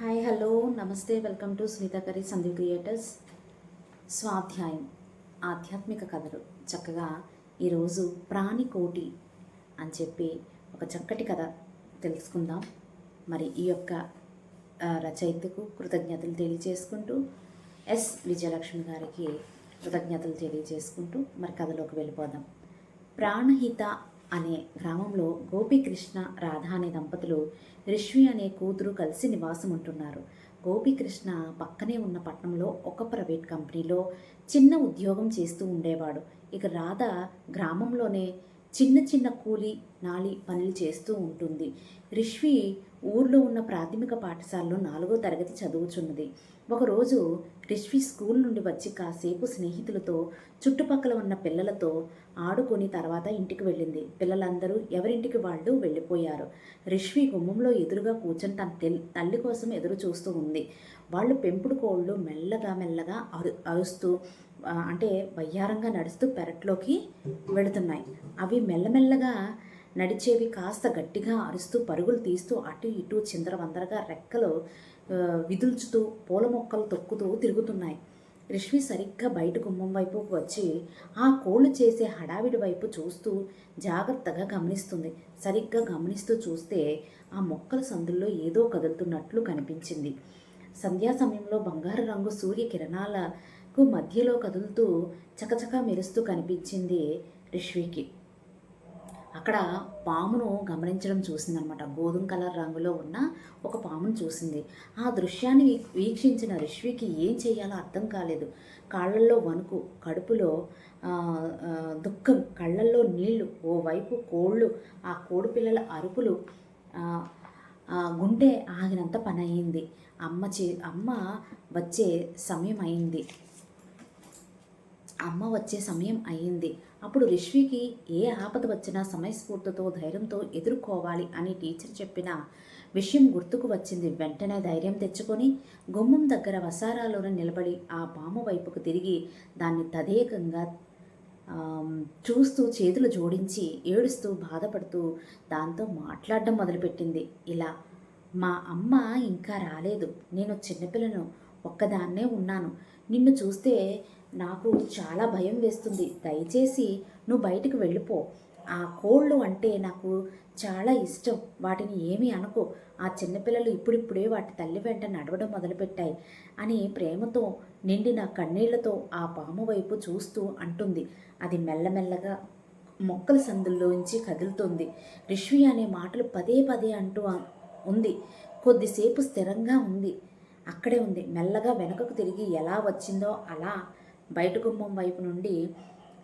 Hi hello నమస్తే welcome to స్మితాకరి కరీ సందీప్ క్రియేటర్స్. స్వాధ్యాయం ఆధ్యాత్మిక కథలు. చక్కగా ఈరోజు ప్రాణికోటి అని చెప్పి ఒక చక్కటి కథ తెలుసుకుందాం. మరి ఈ యొక్క రచయితకు కృతజ్ఞతలు తెలియజేసుకుంటూ ఎస్. విజయలక్ష్మి గారికి కృతజ్ఞతలు తెలియజేసుకుంటూ మరి కథలోకి వెళ్ళిపోదాం. ప్రాణహిత అనే గ్రామంలో గోపీకృష్ణ రాధ అనే దంపతులు రిష్వి అనే కూతురు కలిసి నివాసం ఉంటున్నారు గోపీకృష్ణ పక్కనే ఉన్న పట్టణంలో ఒక ప్రైవేట్ కంపెనీలో చిన్న ఉద్యోగం చేస్తూ ఉండేవాడు. ఇక రాధ గ్రామంలోనే చిన్న చిన్న కూలి నాలి పనులు చేస్తూ ఉంటుంది. రిష్వి ఊర్లో ఉన్న ప్రాథమిక పాఠశాలలో నాలుగో తరగతి చదువుచున్నది. ఒకరోజు రిష్వి స్కూల్ నుండి వచ్చి కాసేపు స్నేహితులతో చుట్టుపక్కల ఉన్న పిల్లలతో ఆడుకొని తర్వాత ఇంటికి వెళ్ళింది. పిల్లలందరూ ఎవరింటికి వాళ్ళు వెళ్ళిపోయారు. రిష్వి గుమ్మంలో ఎదురుగా కూర్చొని తన తల్లి కోసం ఎదురు చూస్తూ ఉంది. వాళ్ళు పెంపుడు కోళ్ళు మెల్లగా మెల్లగా అరు అరుస్తూ అంటే వయ్యారంగా నడుస్తూ పెరట్లోకి వెళుతున్నాయి. అవి మెల్లమెల్లగా నడిచేవి కాస్త గట్టిగా అరుస్తూ పరుగులు తీస్తూ అటు ఇటు చిందరవందరగా రెక్కలు విదుల్చుతూ పూల మొక్కలు తొక్కుతూ తిరుగుతున్నాయి. రిష్వి సరిగ్గా బయట గుమ్మం వైపుకు వచ్చి ఆ కోళ్ళు చేసే హడావిడి వైపు చూస్తూ జాగ్రత్తగా గమనిస్తుంది. సరిగ్గా గమనిస్తూ చూస్తే ఆ మొక్కల సందుల్లో ఏదో కదులుతున్నట్లు కనిపించింది. సంధ్యా సమయంలో బంగారు రంగు సూర్య కిరణాలకు మధ్యలో కదులుతూ చకచకా మెరుస్తూ కనిపించింది రిష్వికి. అక్కడ పామును గమనించడం చూసిందనమాట. గోధుమ కలర్ రంగులో ఉన్న ఒక పామును చూసింది. ఆ దృశ్యాన్ని వీక్షించిన రిష్వికి ఏం చేయాలో అర్థం కాలేదు. కాళ్ళల్లో వణుకు కడుపులో దుఃఖం కళ్ళల్లో నీళ్ళు ఓవైపు కోళ్ళు ఆ కోడి పిల్లల అరుపులు గుండె ఆగినంత పని అయింది అమ్మ చే అమ్మ వచ్చే సమయం అయింది అమ్మ వచ్చే సమయం అయ్యింది. అప్పుడు రిష్వికి ఏ ఆపద వచ్చినా సమయస్ఫూర్తితో ధైర్యంతో ఎదుర్కోవాలి అని టీచర్ చెప్పిన విషయం గుర్తుకు వచ్చింది. వెంటనే ధైర్యం తెచ్చుకొని గుమ్మం దగ్గర వసారాలోనే నిలబడి ఆ పాము వైపుకు తిరిగి దాన్ని తదేకంగా చూస్తూ చేతులు జోడించి ఏడుస్తూ బాధపడుతూ దాంతో మాట్లాడడం మొదలుపెట్టింది. ఇలా మా అమ్మ ఇంకా రాలేదు. నేను చిన్నపిల్లను ఒక్కదాన్నే ఉన్నాను. నిన్ను చూస్తే నాకు చాలా భయం వేస్తుంది. దయచేసి నువ్వు బయటికి వెళ్ళిపో. ఆ కోళ్ళు అంటే నాకు చాలా ఇష్టం. వాటిని ఏమీ అనుకో. ఆ చిన్నపిల్లలు ఇప్పుడిప్పుడే వాటి తల్లి వెంట నడవడం మొదలుపెట్టాయి అని ప్రేమతో నిండిన కన్నీళ్ళతో ఆ పాము వైపు చూస్తూ అంటుంది. అది మెల్లమెల్లగా మొక్కల సందుల్లోంచి కదులుతుంది. రిష్వి అనే మాటలు పదే పదే అంటూ ఉంది. కొద్దిసేపు స్థిరంగా ఉంది. అక్కడే ఉంది. మెల్లగా వెనుకకు తిరిగి ఎలా వచ్చిందో అలా బయట గుమ్మం వైపు నుండి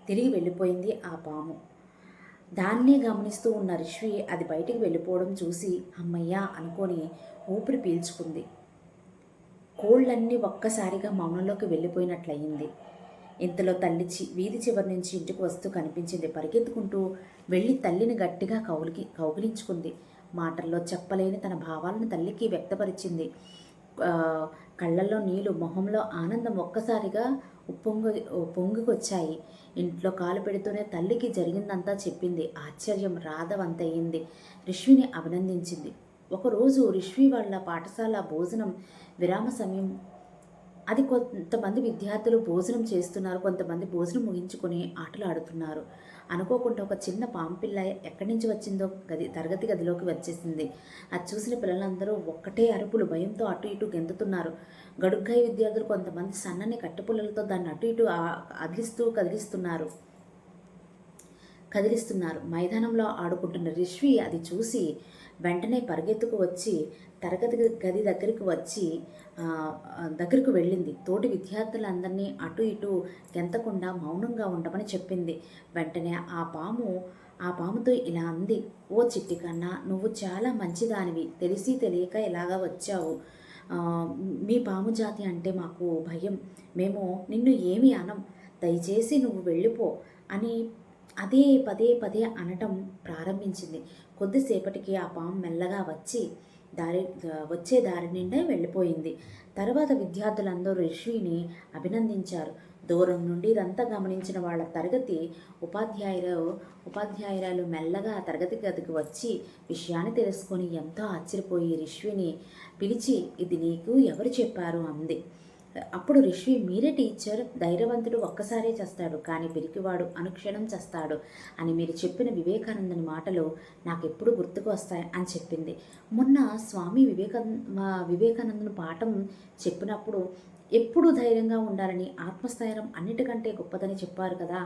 తిరిగి వెళ్ళిపోయింది ఆ పాము. దాన్నే గమనిస్తూ ఉన్న రిష్వి అది బయటికి వెళ్ళిపోవడం చూసి అమ్మయ్యా అనుకొని ఊపిరి పీల్చుకుంది. కోళ్ళన్నీ ఒక్కసారిగా మౌనంలోకి వెళ్ళిపోయినట్లయింది. ఇంతలో తల్లి చి వీధి చివరి నుంచి ఇంటికి వస్తూ కనిపించింది. పరిగెత్తుకుంటూ వెళ్ళి తల్లిని గట్టిగా కౌలికి కౌగిలించుకుంది. మాటల్లో చెప్పలేని తన భావాలను తల్లికి వ్యక్తపరిచింది. కళ్ళల్లో నీళ్ళు మొహంలో ఆనందం ఒక్కసారిగా ఉప్పొంగు పొంగుకొచ్చాయి. ఇంట్లో కాలు పెడుతూనే తల్లికి జరిగిందంతా చెప్పింది. ఆశ్చర్యం రాధవంతయింది రిష్విని అభినందించింది. ఒకరోజు రిష్వి వాళ్ళ పాఠశాల భోజనం విరామ సమయం అది కొంతమంది విద్యార్థులు భోజనం చేస్తున్నారు కొంతమంది భోజనం ముగించుకొని ఆటలు ఆడుతున్నారు. అనుకోకుండా ఒక చిన్న పాంపిల్ల ఎక్కడి నుంచి వచ్చిందో గది తరగతి గదిలోకి వచ్చేసింది. అది చూసిన పిల్లలందరూ ఒక్కటే అరుపులు భయంతో అటు ఇటు గెంతుతున్నారు. గడుగ్గాయి విద్యార్థులు కొంతమంది సన్నని కట్టెపుల్లలతో దాన్ని అటు ఇటు అదిలిస్తూ కదిలిస్తున్నారు. కదిలిస్తున్నారు. మైదానంలో ఆడుకుంటున్న రిష్వి అది చూసి వెంటనే పరిగెత్తుకు వచ్చి తరగతి గది దగ్గరికి వచ్చి దగ్గరకు వెళ్ళింది. తోటి విద్యార్థులందరినీ అటు ఇటు గెంతకుండా మౌనంగా ఉండమని చెప్పింది. వెంటనే ఆ పాము ఆ పాముతో ఇలా అంది ఓ చిట్టి కన్నా నువ్వు చాలా మంచిదానివి. తెలిసి తెలియక ఇలాగా వచ్చావు. మీ పాము జాతి అంటే మాకు భయం. మేము నిన్ను ఏమి అనం దయచేసి నువ్వు వెళ్ళిపో అని అదే పదే పదే అనటం ప్రారంభించింది. కొద్దిసేపటికి ఆ పాము మెల్లగా వచ్చి దారి వచ్చే దారి నిండా వెళ్ళిపోయింది. తర్వాత విద్యార్థులందరూ రిషిని అభినందించారు. దూరం నుండి ఇదంతా గమనించిన వాళ్ళ తరగతి ఉపాధ్యాయులు ఉపాధ్యాయురాలు మెల్లగా తరగతి గదికి వచ్చి విషయాన్ని తెలుసుకొని ఎంతో ఆశ్చర్యపోయి రిష్విని పిలిచి ఇది నీకు ఎవరు చెప్పారు? అంది. అప్పుడు రిష్వి మీరే టీచర్ ధైర్యవంతుడు ఒక్కసారే చేస్తాడు కానీ పిరికివాడు అనుక్షణం చేస్తాడు అని మీరు చెప్పిన వివేకానందని మాటలు నాకు ఎప్పుడు గుర్తుకు వస్తాయి అని చెప్పింది. మొన్న స్వామి వివేకానంద వివేకానందను పాఠం చెప్పినప్పుడు ఎప్పుడూ ధైర్యంగా ఉండాలని ఆత్మస్థైర్యం అన్నిటికంటే గొప్పదని చెప్పారు కదా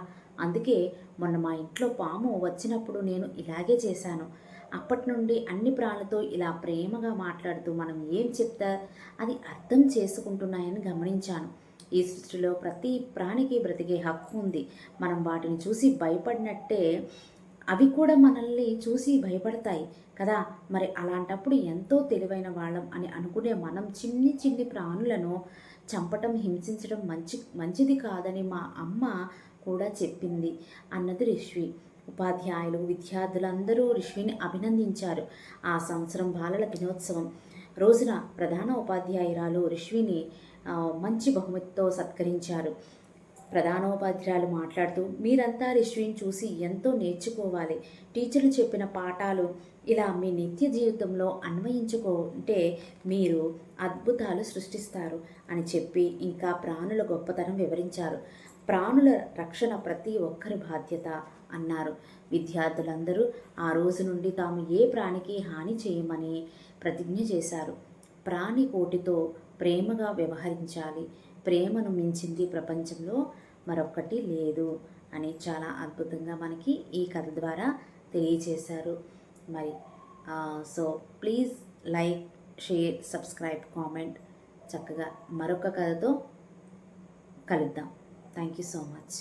అందుకే మొన్న మా ఇంట్లో పాము వచ్చినప్పుడు నేను ఇలాగే చేశాను. అప్పటి నుండి అన్ని ప్రాణులతో ఇలా ప్రేమగా మాట్లాడుతూ మనం ఏం చెప్తా అది అర్థం చేసుకుంటున్నాయని గమనించాను. ఈ సృష్టిలో ప్రతి ప్రాణికి బ్రతికే హక్కు ఉంది. మనం వాటిని చూసి భయపడినట్టే అవి కూడా మనల్ని చూసి భయపడతాయి కదా? మరి అలాంటప్పుడు ఎంతో తెలివైన వాళ్ళం అని అనుకునే మనం చిన్ని చిన్ని ప్రాణులను చంపటం హింసించడం మంచి మంచిది కాదని మా అమ్మ కూడా చెప్పింది అన్నది రిష్వి. ఉపాధ్యాయులు విద్యార్థులందరూ రిష్విని అభినందించారు. ఆ సంవత్సరం బాలల దినోత్సవం. రోజున ప్రధాన ఉపాధ్యాయురాలు రిష్విని మంచి బహుమతితో సత్కరించారు. ప్రధానోపాధ్యాయులు మాట్లాడుతూ మీరంతా రిష్విని చూసి ఎంతో నేర్చుకోవాలి. టీచర్లు చెప్పిన పాఠాలు ఇలా మీ నిత్య జీవితంలో అన్వయించుకుంటే మీరు అద్భుతాలు సృష్టిస్తారు అని చెప్పి ఇంకా ప్రాణుల గొప్పతనం వివరించారు. ప్రాణుల రక్షణ ప్రతి ఒక్కరి బాధ్యత అన్నారు. విద్యార్థులందరూ ఆ రోజు నుండి తాము ఏ ప్రాణికి హాని చేయమని ప్రతిజ్ఞ చేశారు. ప్రాణి కోటితో ప్రేమగా వ్యవహరించాలి. ప్రేమను మించింది ప్రపంచంలో మరొక్కటి లేదు అని చాలా అద్భుతంగా మనకి ఈ కథ ద్వారా తెలియచేశారు మరి so please like share subscribe comment. చక్కగా మరొక కథతో కలుద్దాం. Thank you so much